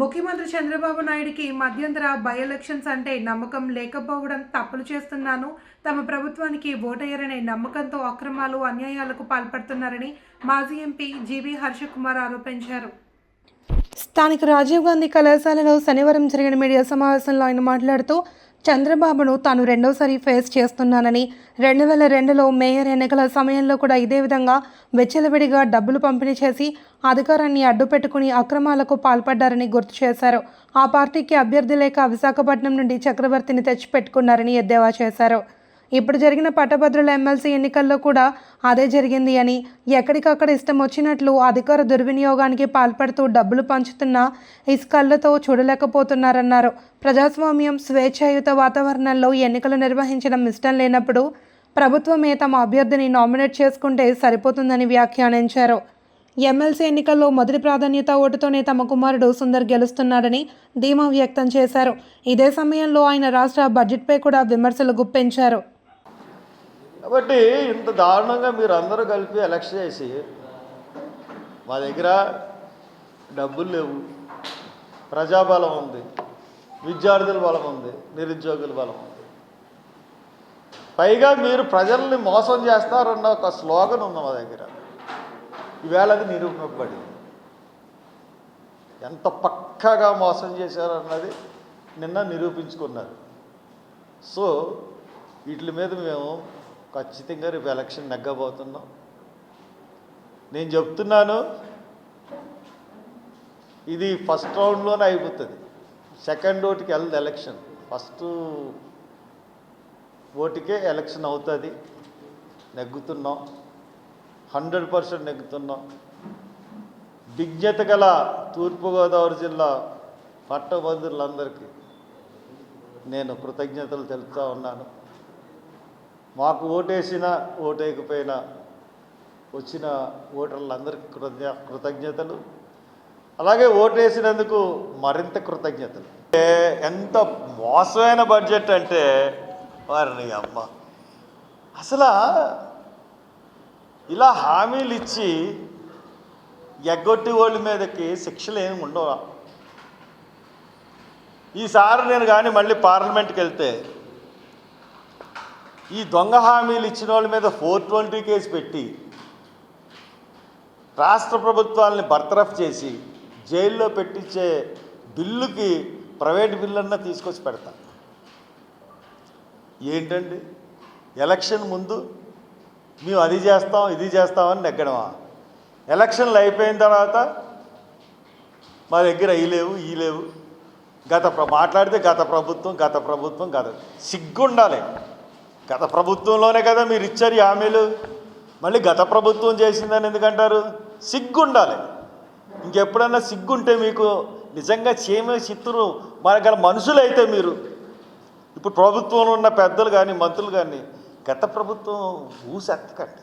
ముఖ్యమంత్రి చంద్రబాబు నాయుడికి మధ్యంతర బై ఎలక్షన్స్ అంటే నమ్మకం లేకపోవడం తప్పులు చేస్తున్నాను. తమ ప్రభుత్వానికి ఓటయ్యారనే నమ్మకంతో అక్రమాలు అన్యాయాలకు పాల్పడుతున్నారని మాజీ ఎంపీ జీవీ హర్షకుమార్ ఆరోపించారు. స్థానిక రాజీవ్ గాంధీ కళాశాలలో శనివారం జరిగిన మీడియా సమావేశంలో ఆయన మాట్లాడుతూ చంద్రబాబును తాను రెండోసారి ఫేస్ చేస్తున్నానని రెండు వేల రెండులో మేయర్ ఎన్నికల సమయంలో కూడా ఇదే విధంగా వెచ్చలవిడిగా డబ్బులు పంపిణీ చేసి అధికారాన్ని అడ్డుపెట్టుకుని అక్రమాలకు పాల్పడ్డారని గుర్తు చేశారు. ఆ పార్టీకి అభ్యర్థి లేక విశాఖపట్నం నుండి చక్రవర్తిని తెచ్చిపెట్టుకున్నారని ఎద్దేవా చేశారు. ఇప్పుడు జరిగిన పట్టభద్రుల ఎమ్మెల్సీ ఎన్నికల్లో కూడా అదే జరిగింది అని ఎక్కడికక్కడ ఇష్టం వచ్చినట్లు అధికార దుర్వినియోగానికి పాల్పడుతూ డబ్బులు పంచుతున్న ఇసుకళ్ళతో చూడలేకపోతున్నారన్నారు. ప్రజాస్వామ్యం స్వేచ్ఛాయుత వాతావరణంలో ఎన్నికలు నిర్వహించడం ఇష్టం లేనప్పుడు ప్రభుత్వమే తమ అభ్యర్థిని నామినేట్ చేసుకుంటే సరిపోతుందని వ్యాఖ్యానించారు. ఎమ్మెల్సీ ఎన్నికల్లో మొదటి ప్రాధాన్యత ఓటుతోనే తమ కుమారుడు సుందర్ గెలుస్తున్నాడని ధీమా వ్యక్తం చేశారు. ఇదే సమయంలో ఆయన రాష్ట్ర బడ్జెట్పై కూడా విమర్శలు గుప్పించారు. కాబట్టి ఇంత దారుణంగా మీరు అందరూ కలిపి ఎలక్షన్ చేసి మా దగ్గర డబ్బులు లేవు. ప్రజాబలం ఉంది. విద్యార్థుల బలం ఉంది. నిరుద్యోగుల బలం ఉంది. పైగా మీరు ప్రజల్ని మోసం చేస్తారన్న ఒక స్లోగన్ ఉంది మా దగ్గర. ఈవేళ అది నిరూపింపబడింది ఎంత పక్కాగా మోసం చేశారన్నది నిన్న నిరూపించుకున్నారు. సో వీటి మీద మేము ఖచ్చితంగా రేపు ఎలక్షన్ నెగ్గబోతున్నాం నేను చెప్తున్నాను ఇది ఫస్ట్ రౌండ్లోనే అయిపోతుంది. సెకండ్ ఓటుకి వెళ్ళదు ఎలక్షన్. ఫస్ట్ ఓటుకే ఎలక్షన్ అవుతుంది. నెగ్గుతున్నాం. హండ్రెడ్ పర్సెంట్ నెగ్గుతున్నాం. విజ్ఞత గల తూర్పుగోదావరి జిల్లా పట్టభద్రులందరికీ నేను కృతజ్ఞతలు తెలుపుతూ ఉన్నాను. మాకు ఓటేసినా ఓటేయకపోయినా వచ్చిన ఓటర్లందరికీ కృతజ్ఞ కృతజ్ఞతలు. అలాగే ఓటేసినందుకు మరింత కృతజ్ఞతలు. ఎంత మోసమైన బడ్జెట్ అంటే వారిని అమ్మ. అసలు ఇలా హామీలు ఇచ్చి ఎగ్గొట్టి వాళ్ళ మీదకి శిక్షలు ఏమి ఉండవు? ఈసారి నేను కానీ మళ్ళీ పార్లమెంట్కి వెళ్తే ఈ దొంగ హామీలు ఇచ్చిన వాళ్ళ మీద ఫోర్ ట్వంటీ కేసు పెట్టి రాష్ట్ర ప్రభుత్వాలని బర్తరఫ్ చేసి జైల్లో పెట్టించే బిల్లుకి ప్రైవేట్ బిల్లన్నా తీసుకొచ్చి పెడతాం. ఏంటండి? ఎలక్షన్ ముందు మేము అది చేస్తాం ఇది చేస్తామని నెగ్గడమా? ఎలక్షన్లు అయిపోయిన తర్వాత మా దగ్గర అవి లేవు ఈ లేవు. గత ప్ర మాట్లాడితే గత ప్రభుత్వం గత ప్రభుత్వం గత సిగ్గుండాలి. గత ప్రభుత్వంలోనే కదా మీరు ఇచ్చారు ఈ హామీలు. మళ్ళీ గత ప్రభుత్వం చేసిందని ఎందుకంటారు? సిగ్గుండాలి. ఇంకెప్పుడన్నా సిగ్గుంటే మీకు నిజంగా చేమే చిత్తురు మన గల మనుషులైతే మీరు. ఇప్పుడు ప్రభుత్వంలో ఉన్న పెద్దలు కానీ మంత్రులు కానీ గత ప్రభుత్వం ఊసెత్తకండి.